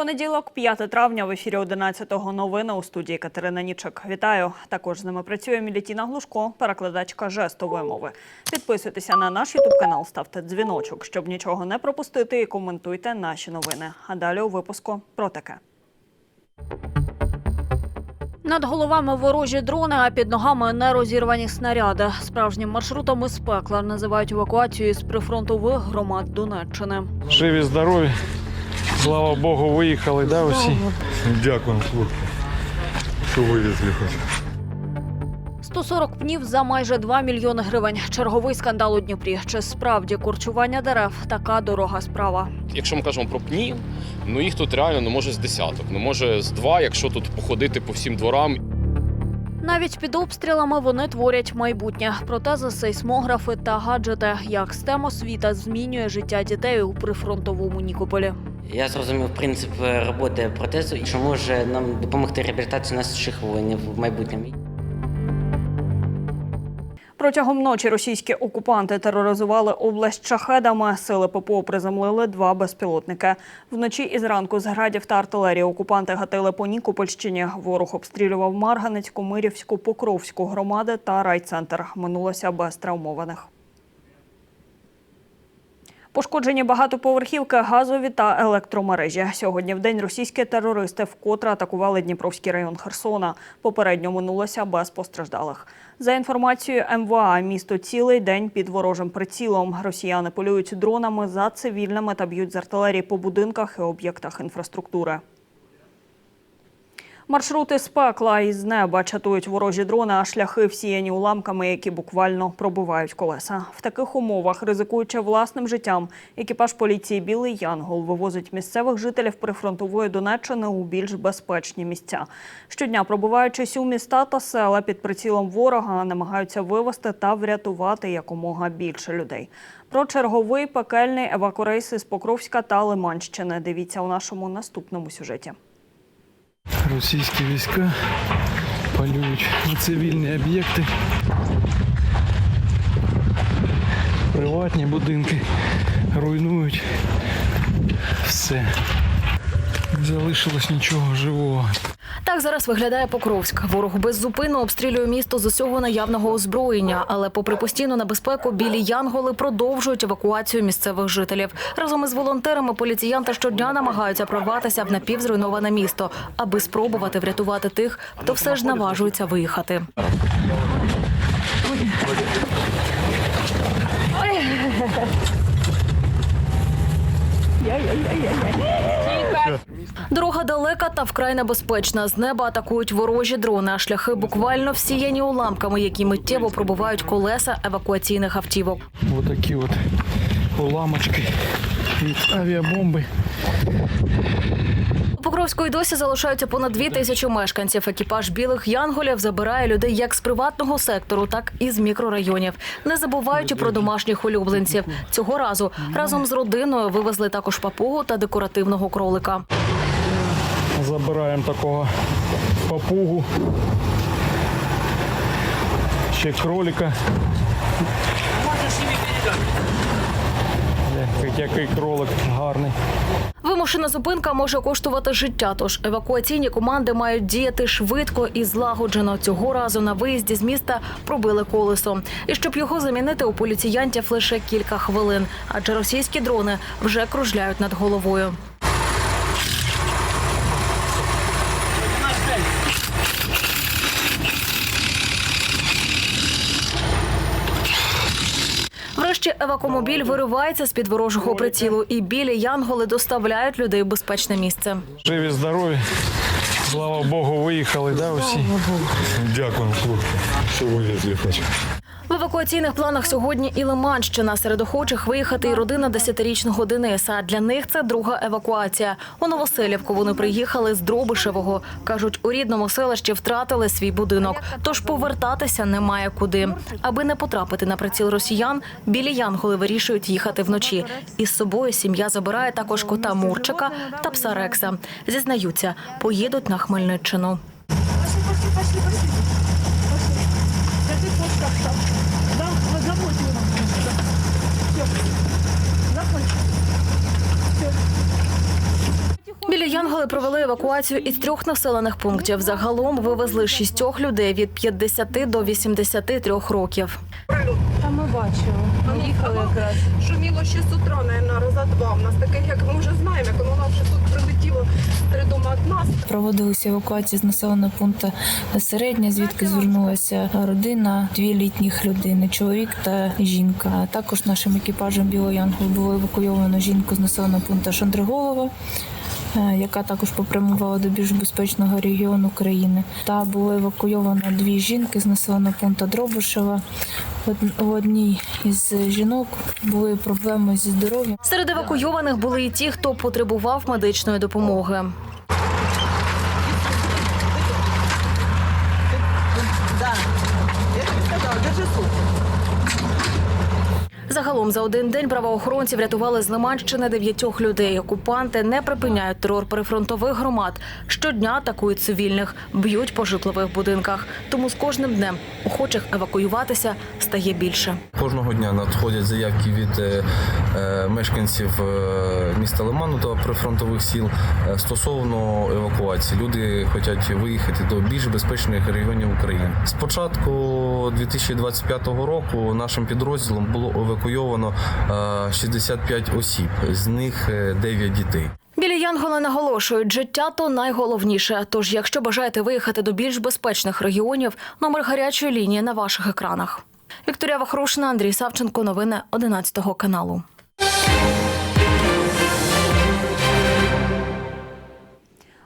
Понеділок, 5 травня, в ефірі 11-го новини у студії Катерина Нічик. Вітаю. Також з ними працює Мілітіна Глушко, перекладачка жестової мови. Підписуйтеся на наш ютуб канал, ставте дзвіночок, щоб нічого не пропустити, і коментуйте наші новини. А далі у випуску про таке. Над головами ворожі дрони, а під ногами нерозірвані снаряди. Справжнім маршрутом із пекла називають евакуацію з прифронтових громад Донеччини. Живі, здорові. Слава Богу, виїхали, да, усі? Дякую, хлопці, що вивезли хоч. 140 пнів за майже 2 мільйони гривень. Черговий скандал у Дніпрі. Чи справді курчування дерев така дорога справа? Якщо ми кажемо про пні, ну їх тут реально ну може з десяток, ну може з два, якщо тут походити по всім дворам. Навіть під обстрілами вони творять майбутнє. Протези, сейсмографи та гаджети. Як STEM освіта змінює життя дітей у прифронтовому Нікополі. Я зрозумів принцип роботи протезу що може нам допомогти реабілітації наших воїнів в майбутньому. Протягом ночі російські окупанти тероризували область шахедами. Сили ППО приземлили два безпілотники. Вночі і зранку з градів та артилерії окупанти гатили по Нікопольщині. Ворог обстрілював Марганецьку, Мирівську, Покровську громади та райцентр. Минулося без травмованих. Пошкоджені багатоповерхівки, газові та електромережі. Сьогодні в день російські терористи вкотре атакували Дніпровський район Херсона. Попередньо минулося без постраждалих. За інформацією МВА, місто цілий день під ворожим прицілом. Росіяни полюють дронами за цивільними та б'ють з артилерії по будинках і об'єктах інфраструктури. Маршрути з пекла і з неба чатують ворожі дрони, а шляхи всіяні уламками, які буквально пробивають колеса. В таких умовах, ризикуючи власним життям, екіпаж поліції Білий Янгол вивозить місцевих жителів прифронтової Донеччини у більш безпечні місця. Щодня, пробуваючись у міста та села під прицілом ворога, намагаються вивезти та врятувати якомога більше людей. Про черговий пекельний евакурейс із Покровська та Лиманщини. Дивіться у нашому наступному сюжеті. Російські війська палюють на цивільні об'єкти. Приватні будинки руйнують. Все. Не залишилось нічого живого. Так зараз виглядає Покровськ. Ворог беззупинно обстрілює місто з усього наявного озброєння, але, попри постійну небезпеку, білі янголи продовжують евакуацію місцевих жителів. Разом із волонтерами поліціянти щодня намагаються прорватися в напівзруйноване місто, аби спробувати врятувати тих, хто все ж наважується виїхати. Дорога далека та вкрай небезпечна. З неба атакують ворожі дрони, а шляхи буквально всіяні уламками, які миттєво пробивають колеса евакуаційних автівок. Ось такі от уламочки від авіабомби. У Покровську досі залишаються понад дві тисячі мешканців. Екіпаж білих янголів забирає людей як з приватного сектору, так і з мікрорайонів, не забуваючи про домашніх улюбленців. Цього разу разом з родиною вивезли також папугу та декоративного кролика. Забираємо такого папугу. Ще кролика. Е, Який кролик гарний. Вимушена зупинка може коштувати життя, тож евакуаційні команди мають діяти швидко і злагоджено. Цього разу на виїзді з міста пробили колесо. І щоб його замінити, у поліціянтів лише кілька хвилин, адже російські дрони вже кружляють над головою. Врешті евакомобіль виривається з під ворожого прицілу, і білі янголи доставляють людей в безпечне місце. Живі, здорові. Слава Богу, виїхали, да, усі? Дякую, хлопці, що вивезли хоч. В евакуаційних планах сьогодні і Лиманщина. Серед охочих виїхати і родина десятирічного Дениса. Для них це друга евакуація. У Новоселівку вони приїхали з Дробишевого. Кажуть, у рідному селищі втратили свій будинок, тож повертатися немає куди. Аби не потрапити на приціл росіян, білі янголи вирішують їхати вночі. Із собою сім'я забирає також кота Мурчика та пса Рекса. Зізнаються, поїдуть на Хмельниччину. Янголи провели евакуацію із трьох населених пунктів. Загалом вивезли шістьох людей від 50 до 83 років. Та ми бачили. Їхали якраз. Шуміло ще з утра, наверное, раза два. У нас таке, як ми вже знаємо, як воно вже тут прилетіло три дома від нас. Проводилися евакуації з населеного пункту середня, звідки звернулася родина, дві літніх людини, чоловік та жінка. А також нашим екіпажем Білого Янгол було евакуйовано жінку з населеного пункту Шандриголова. Е, Яка також попрямувала до більш безпечного регіону країни, та було евакуйовано дві жінки з населеного пункту Дробушева. В одній із жінок були проблеми зі здоров'ям. Серед евакуйованих були і ті, хто потребував медичної допомоги. Загалом за один день правоохоронці врятували з Лиманщини дев'ятьох людей. Окупанти не припиняють терор прифронтових громад. Щодня атакують цивільних, б'ють по житлових будинках. Тому з кожним днем охочих евакуюватися стає більше. Кожного дня надходять заявки від е, е, мешканців е, міста Лиману та прифронтових сіл стосовно евакуації. Люди хочуть виїхати до більш безпечних регіонів України. З початку 2025 року нашим підрозділом було евакуйовано е, 65 осіб, з них е, 9 дітей. Білі Янголи наголошують, життя то найголовніше. Тож, якщо бажаєте виїхати до більш безпечних регіонів, номер гарячої лінії на ваших екранах. Вікторія Вахрушина, Андрій Савченко. Новини 11 каналу.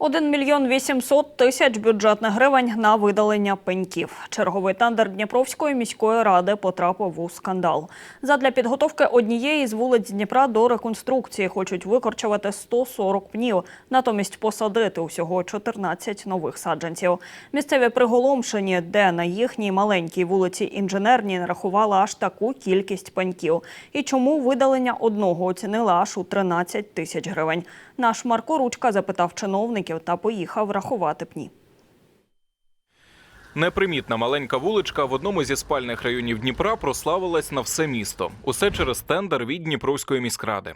Один мільйон 800 тисяч бюджетних гривень на видалення пеньків. Черговий тендер Дніпровської міської ради потрапив у скандал. Задля підготовки однієї з вулиць Дніпра до реконструкції хочуть викорчувати 140 пнів, натомість посадити усього 14 нових саджанців. Місцеві приголомшені, де на їхній маленькій вулиці інженерній нарахували аж таку кількість пеньків. І чому видалення одного оцінили аж у 13 тисяч гривень. Наш Марко Ручка запитав чиновників та поїхав рахувати пні. Непримітна маленька вуличка в одному зі спальних районів Дніпра прославилась на все місто. Усе через тендер від Дніпровської міськради.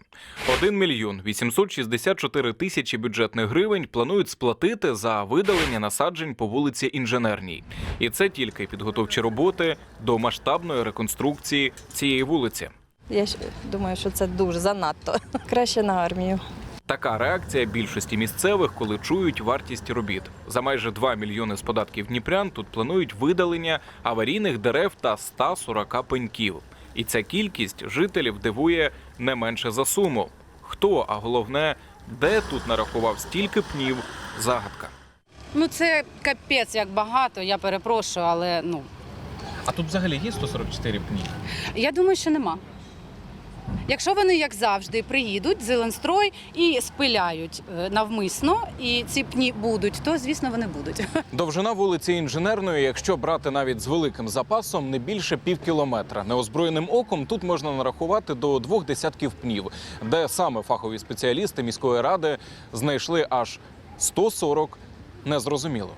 1 мільйон 864 тисячі бюджетних гривень планують сплатити за видалення насаджень по вулиці Інженерній. І це тільки підготовчі роботи до масштабної реконструкції цієї вулиці. Я думаю, що це дуже занадто. Краще на армію. Така реакція більшості місцевих, коли чують вартість робіт. За майже 2 мільйони з податків дніпрян тут планують видалення аварійних дерев та 140 пеньків. І ця кількість жителів дивує не менше за суму. Хто, а головне, де тут нарахував стільки пнів? Загадка. Ну це капець як багато, я перепрошую, але ну А тут взагалі є 144 пні? я думаю, що нема. Якщо вони, як завжди, приїдуть, Зеленстрой і спиляють е, навмисно, і ці пні будуть, то звісно вони будуть. Довжина вулиці інженерної, якщо брати навіть з великим запасом, не більше пів кілометра. Неозброєним оком тут можна нарахувати до двох десятків пнів, де саме фахові спеціалісти міської ради знайшли аж 140 незрозуміло.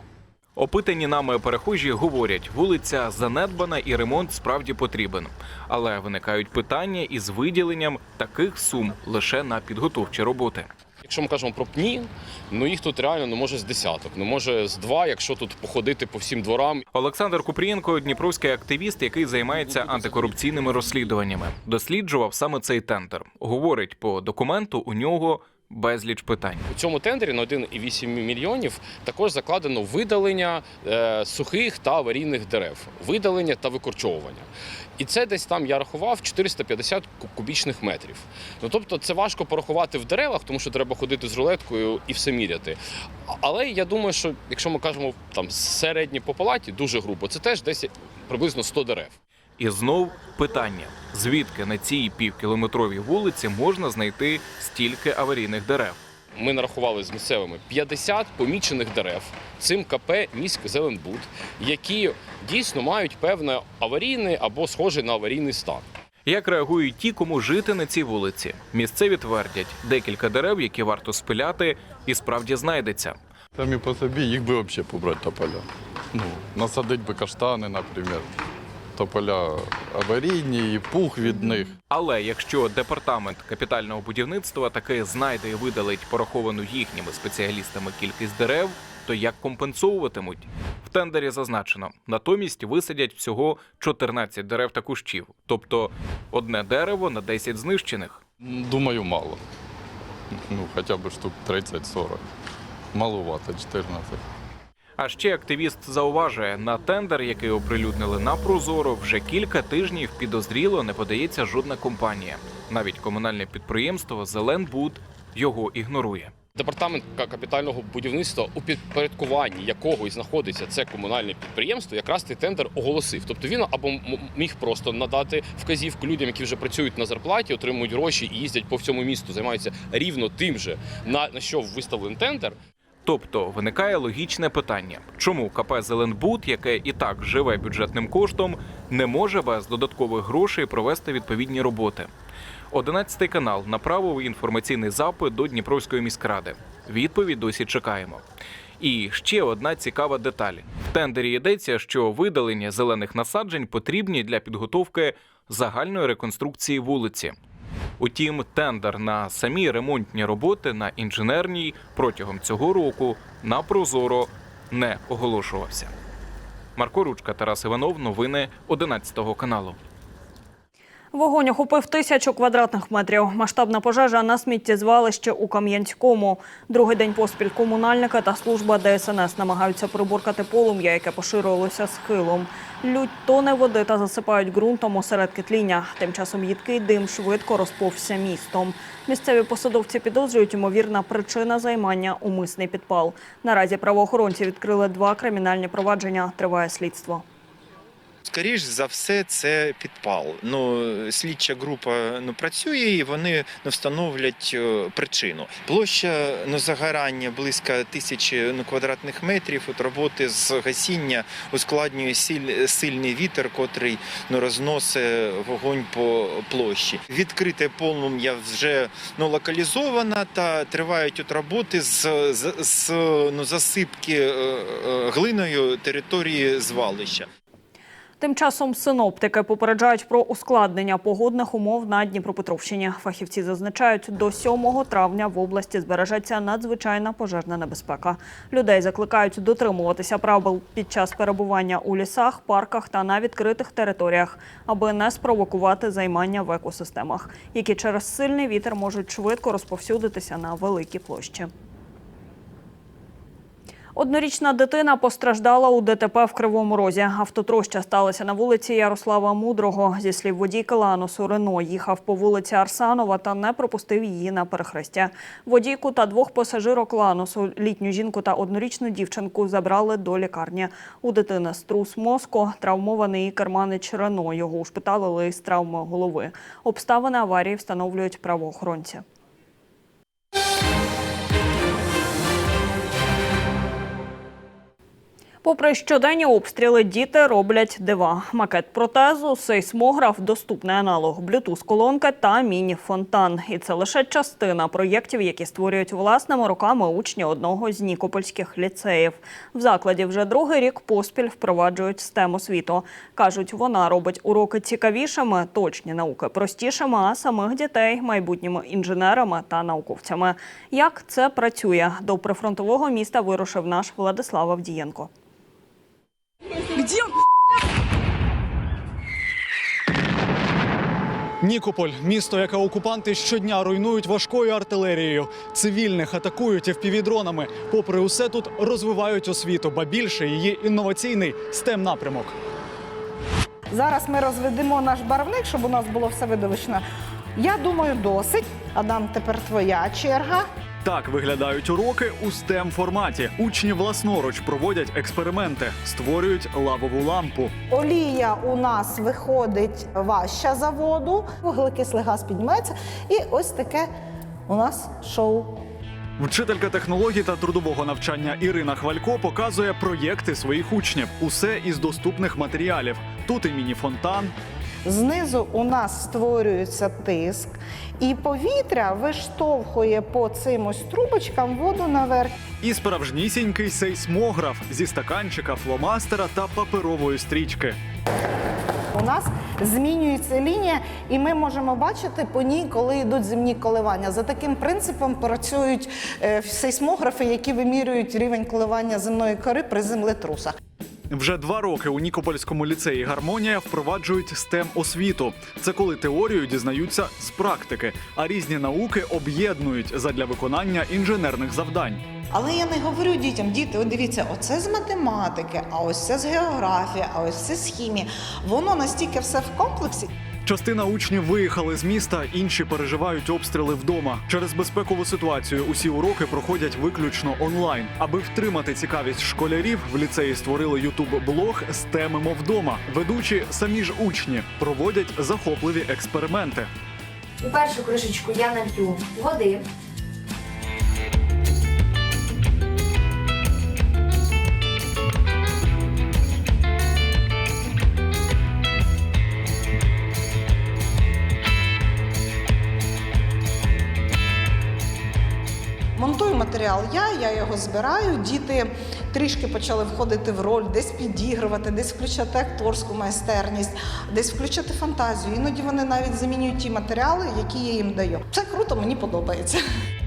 Опитані нами перехожі говорять, вулиця занедбана і ремонт справді потрібен. Але виникають питання із виділенням таких сум лише на підготовчі роботи. Якщо ми кажемо про пні, ну їх тут реально ну може з десяток, ну може з два, якщо тут походити по всім дворам. Олександр Купрієнко дніпровський активіст, який займається антикорупційними розслідуваннями, досліджував саме цей тендер. Говорить, по документу у нього безліч питань. У цьому тендері на 1,8 мільйонів також закладено видалення е, сухих та аварійних дерев, видалення та викорчовування. І це десь там я рахував 450 кубічних метрів. Ну тобто це важко порахувати в деревах, тому що треба ходити з рулеткою і все міряти. Але я думаю, що якщо ми кажемо там середні по палаті, дуже грубо, це теж десь приблизно 100 дерев. І знов питання: звідки на цій півкілометровій вулиці можна знайти стільки аварійних дерев? Ми нарахували з місцевими 50 помічених дерев цим КП «Міськзеленбуд», які дійсно мають певне аварійний або схожий на аварійний стан. Як реагують ті, кому жити на цій вулиці? Місцеві твердять, декілька дерев, які варто спиляти, і справді знайдеться. Самі по собі їх би взагалі побрати тополя. Ну, насадити би каштани, наприклад. Тополя аварійні і пух від них. Але якщо департамент капітального будівництва таки знайде і видалить пораховану їхніми спеціалістами кількість дерев, то як компенсовуватимуть? В тендері зазначено, натомість висадять всього 14 дерев та кущів, тобто одне дерево на 10 знищених. Думаю, мало. Ну, хоча б штук 30-40. Малувато, 14. А ще активіст зауважує, на тендер, який оприлюднили на Прозоро, вже кілька тижнів підозріло не подається жодна компанія. Навіть комунальне підприємство Зеленбуд його ігнорує. Департамент капітального будівництва, у підпорядкуванні якого і знаходиться це комунальне підприємство, якраз цей тендер оголосив. Тобто він або міг просто надати вказівку людям, які вже працюють на зарплаті, отримують гроші і їздять по всьому місту, займаються рівно тим же, на що виставлений тендер. Тобто виникає логічне питання: чому КП Зеленбуд, яке і так живе бюджетним коштом, не може без додаткових грошей провести відповідні роботи? Одинадцятий канал направив інформаційний запит до Дніпровської міськради. Відповідь досі чекаємо. І ще одна цікава деталь: в тендері йдеться, що видалення зелених насаджень потрібні для підготовки загальної реконструкції вулиці. Утім, тендер на самі ремонтні роботи на інженерній протягом цього року на Прозоро не оголошувався. Марко Ручка, Тарас Іванов, новини 11 каналу. Вогонь охопив тисячу квадратних метрів. Масштабна пожежа на сміттєзвалищі у Кам'янському. Другий день поспіль комунальники та служба ДСНС намагаються приборкати полум'я, яке поширювалося схилом. Лють тони води та засипають ґрунтом осередки тління. Тим часом їдкий дим швидко розповзся містом. Місцеві посадовці підозрюють, ймовірна причина займання – умисний підпал. Наразі правоохоронці відкрили два кримінальні провадження. Триває слідство. Скоріш за все, це підпал. Ну, слідча група ну, працює і вони ну, встановлять е, причину. Площа ну, загорання близько тисячі ну, квадратних метрів. От роботи з гасіння ускладнює силь, сильний вітер, котрий ну, розносить вогонь по площі. Відкрите полум'я вже ну, локалізовано та тривають от роботи з, з, з ну, засипки е, е, глиною території звалища. Тим часом синоптики попереджають про ускладнення погодних умов на Дніпропетровщині. Фахівці зазначають, до 7 травня в області збережеться надзвичайна пожежна небезпека. Людей закликають дотримуватися правил під час перебування у лісах, парках та на відкритих територіях, аби не спровокувати займання в екосистемах, які через сильний вітер можуть швидко розповсюдитися на великі площі. Однорічна дитина постраждала у ДТП в Кривому Розі. Автотроща сталася на вулиці Ярослава Мудрого. Зі слів водійки Ланосу Рено їхав по вулиці Арсанова та не пропустив її на перехрестя. Водійку та двох пасажирок Ланосу, літню жінку та однорічну дівчинку забрали до лікарні. У дитини струс мозку, травмований і керманич Рено. Його ушпиталили із травмою голови. Обставини аварії встановлюють правоохоронці. Попри щоденні обстріли, діти роблять дива. Макет протезу, сейсмограф, доступний аналог, блютуз-колонки та міні-фонтан. І це лише частина проєктів, які створюють власними руками учні одного з нікопольських ліцеїв. В закладі вже другий рік поспіль впроваджують STEM освіту. Кажуть, вона робить уроки цікавішими, точні науки простішими, а самих дітей майбутніми інженерами та науковцями. Як це працює? До прифронтового міста вирушив наш Владислав Авдієнко. Нікополь місто, яке окупанти щодня руйнують важкою артилерією. Цивільних атакують впівдронами. Попри усе тут розвивають освіту, ба більше її інноваційний стем напрямок. Зараз ми розведемо наш барвник, щоб у нас було все видовищно. Я думаю, досить. Адам, тепер твоя черга. Так виглядають уроки у STEM форматі. Учні власноруч проводять експерименти, створюють лавову лампу. Олія у нас виходить важча за воду, вуглекислий газ підніметься. І ось таке у нас шоу. Вчителька технологій та трудового навчання Ірина Хвалько показує проєкти своїх учнів. Усе із доступних матеріалів. Тут і міні-фонтан, Знизу у нас створюється тиск, і повітря виштовхує по цим ось трубочкам воду наверх. і справжнісінький сейсмограф зі стаканчика, фломастера та паперової стрічки. У нас змінюється лінія, і ми можемо бачити по ній, коли йдуть земні коливання. За таким принципом працюють е, сейсмографи, які вимірюють рівень коливання земної кори при землетрусах. Вже два роки у Нікопольському ліцеї Гармонія впроваджують stem освіту. Це коли теорію дізнаються з практики, а різні науки об'єднують задля виконання інженерних завдань. Але я не говорю дітям, діти, от дивіться, оце з математики, а ось це з географії, а ось це з хімії. Воно настільки все в комплексі. Частина учнів виїхали з міста, інші переживають обстріли вдома. Через безпекову ситуацію усі уроки проходять виключно онлайн. Аби втримати цікавість школярів, в ліцеї створили ютуб-блог з темимо вдома. Ведучі самі ж учні проводять захопливі експерименти. У першу кришечку я налью води. Монтую матеріал я, я його збираю. Діти трішки почали входити в роль, десь підігрувати, десь включати акторську майстерність, десь включати фантазію. Іноді вони навіть замінюють ті матеріали, які я їм даю. Це круто, мені подобається.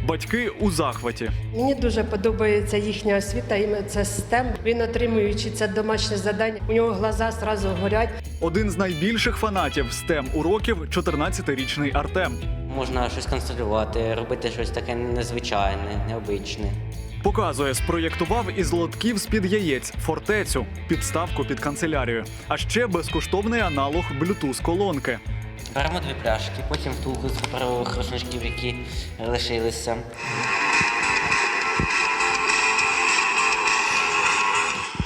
Батьки у захваті. Мені дуже подобається їхня освіта, іме це STEM. Він отримуючи це домашнє завдання, у нього глаза зразу горять. Один з найбільших фанатів STEM уроків 14-річний Артем. Можна щось конструювати, робити щось таке незвичайне, необичне. Показує, спроєктував із лотків з-під яєць фортецю, підставку під канцелярію, а ще безкоштовний аналог Bluetooth колонки. Беремо дві пляшки, потім втулку з паперових рушничків, які лишилися.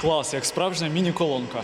Клас, як справжня міні-колонка.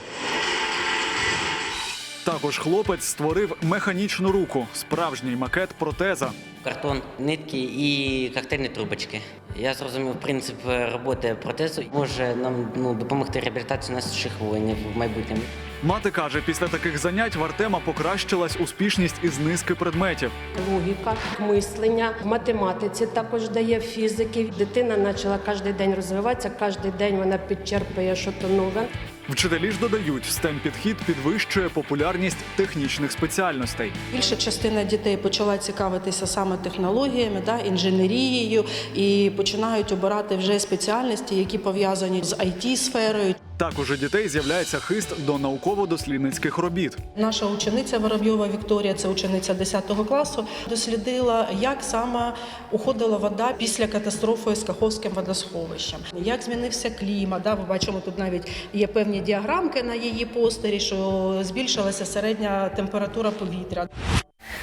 Також хлопець створив механічну руку, справжній макет протеза. Картон, нитки і коктейльні трубочки. Я зрозумів принцип роботи протезу. Може нам ну, допомогти реабілітації наших воїнів в майбутньому. Мати каже, після таких занять в Артема покращилась успішність із низки предметів. Логіка, мислення в математиці також дає фізики. Дитина почала кожен день розвиватися, кожен день вона підчерпує щось нове. Вчителі ж додають, stem підхід підвищує популярність технічних спеціальностей. Більша частина дітей почала цікавитися саме технологіями, да, інженерією і починають обирати вже спеціальності, які пов'язані з it сферою Також у дітей з'являється хист до науково-дослідницьких робіт. Наша учениця Воробйова Вікторія, це учениця 10 класу, дослідила, як саме уходила вода після катастрофи з Каховським водосховищем, як змінився клімат. Да, ми бачимо тут навіть є певні діаграмки на її постері, що збільшилася середня температура повітря.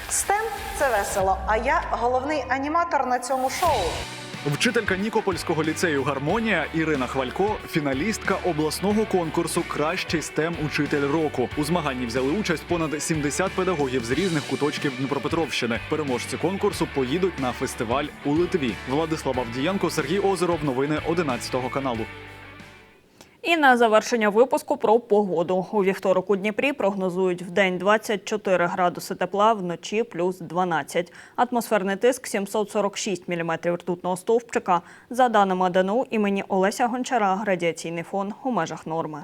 Стем це весело. А я головний аніматор на цьому шоу. Вчителька Нікопольського ліцею Гармонія Ірина Хвалько, фіналістка обласного конкурсу Кращий стем учитель року. У змаганні взяли участь понад 70 педагогів з різних куточків Дніпропетровщини. Переможці конкурсу поїдуть на фестиваль у Литві. Владислав Авдієнко, Сергій Озеров. Новини 11 каналу. І на завершення випуску про погоду. У вівторок у Дніпрі прогнозують в день 24 градуси тепла, вночі плюс 12. Атмосферний тиск 746 міліметрів ртутного стовпчика. За даними ДНУ імені Олеся Гончара, радіаційний фон у межах норми.